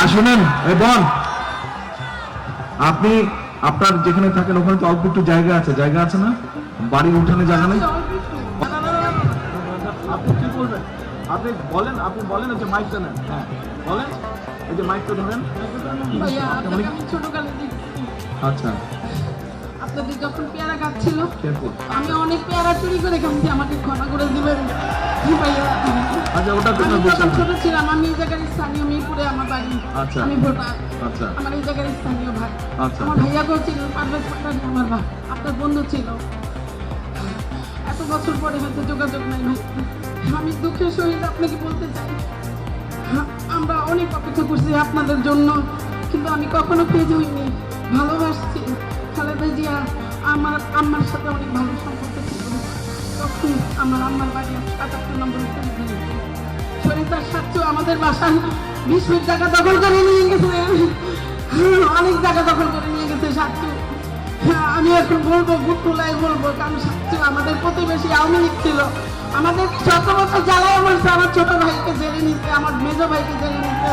আর শুনেন বোন আপনি আপনার যেখানে থাকেন ওখানে তো অল্প একটু জায়গা আছে। জায়গা আছে না? বাড়ির উঠানে জায়গা নেই? আপনি কি বলবেন? আপনি বলেন আপনি বলেন যে মাইকটা নেন। হ্যাঁ বলেন। এই যে মাইকটা ধরেন। আচ্ছা। আপনাদের যখন পেয়ারা গাছ ছিল আমি অনেক পেয়ারা চুরি করে খাচ্ছি আমাকে ক্ষমা করে দিবেন। ভাইয়া আচ্ছা ওটা আমি ছোট ছিলাম আমি এই জায়গার স্থানীয় মিরপুরে আমার বাড়ি। আচ্ছা। আমি ভোটার আচ্ছা। আমার এই জায়গার স্থানীয় ভাই। আচ্ছা। আমার ভাইয়া কেউ ছিল পারভেজ পাঠানি আমার ভাই। আপনার বন্ধু ছিল। এত বছর পরে হয়তো যোগাযোগ নাই ভাই। আমি দুঃখের সহিত আপনাকে বলতে চাই হ্যাঁ, আমরা অনেক অপেক্ষা করছি আপনাদের জন্য কিন্তু আমি কখনো পেজ হইনি ভালোবাসছি। খালেদা জিয়া আমার আম্মার সাথে অনেক ভালো সম্পর্ক। আমার আম্মার বাড়ি সাতাত্তর নম্বর শরীরটার সাথে আমাদের বাসায় বিশ ফিট জায়গা দখল করে নিয়ে গেছে। অনেক জায়গা দখল করে নিয়ে গেছে সাতু হ্যাঁ, আমি এখন বলব তোলাই বলব কারণ সাতু আমাদের প্রতিবেশী আওয়ামী লীগ ছিল। আমাদের শত বছর জ্বালায় বলছে আমার ছোট ভাইকে জেলে নিতে আমার মেজো ভাইকে জেলে নিতে।